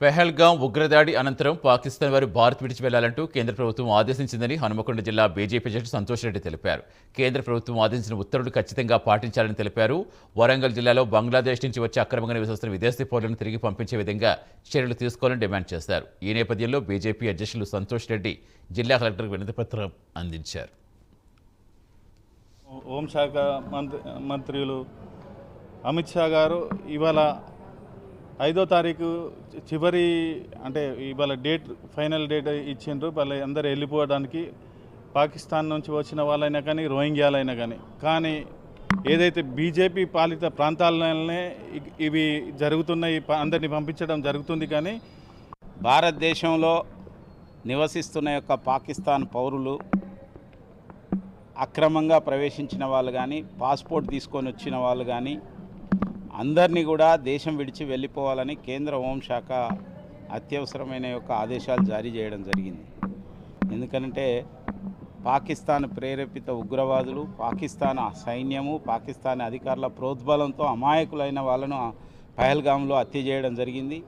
పెహల్గాం ఉగ్రదాడి అనంతరం పాకిస్తాన్ వారు భారత్ విడిచి వెళ్ళాలంటూ కేంద్ర ప్రభుత్వం ఆదేశించిందని హనుమకొండ జిల్లా బీజేపీ అధ్యక్షుడు సంతోష్ రెడ్డి తెలిపారు. కేంద్ర ప్రభుత్వం ఆదేశించిన ఉత్తర్వులు ఖచ్చితంగా పాటించాలని తెలిపారు. వరంగల్ జిల్లాలో బంగ్లాదేశ్ నుంచి వచ్చి అక్రమంగా నివసిస్తున్న విదేశీ పౌరులను తిరిగి పంపించే విధంగా చర్యలు తీసుకోవాలని డిమాండ్ చేశారు. ఈ నేపథ్యంలో బీజేపీ అధ్యక్షులు సంతోష్ రెడ్డి జిల్లా కలెక్టర్కు వినతిపత్రం అందించారు. హోంశాఖ మంత్రి మంత్రులు అమిత్ షా గారు ఇవాళ ఐదో తారీఖు చివరి అంటే ఇవాళ డేట్ ఫైనల్ డేట్ ఇచ్చిండ్రు. వాళ్ళ అందరు వెళ్ళిపోవడానికి పాకిస్తాన్ నుంచి వచ్చిన వాళ్ళైనా కానీ రోహింగ్యాలైనా కానీ. కానీ ఏదైతే బీజేపీ పాలిత ప్రాంతాలనే ఇవి జరుగుతున్నాయి ప- అందరినీ పంపించడం జరుగుతుంది కానీ భారతదేశంలో నివసిస్తున్న యొక్క పాకిస్తాన్ పౌరులు అక్రమంగా ప్రవేశించిన వాళ్ళు కానీ పాస్పోర్ట్ తీసుకొని వచ్చిన వాళ్ళు కానీ అందరినీ కూడా దేశం విడిచి వెళ్ళిపోవాలని కేంద్ర హోంశాఖ అత్యవసరమైన యొక్క ఆదేశాలు జారీ చేయడం జరిగింది. ఎందుకంటే పాకిస్తాన్ ప్రేరేపిత ఉగ్రవాదులు పాకిస్తాన్ సైన్యము పాకిస్తాన్ అధికారుల ప్రోద్బలంతో అమాయకులైన వాళ్ళను పహల్గాంలో హత్య చేయడం జరిగింది.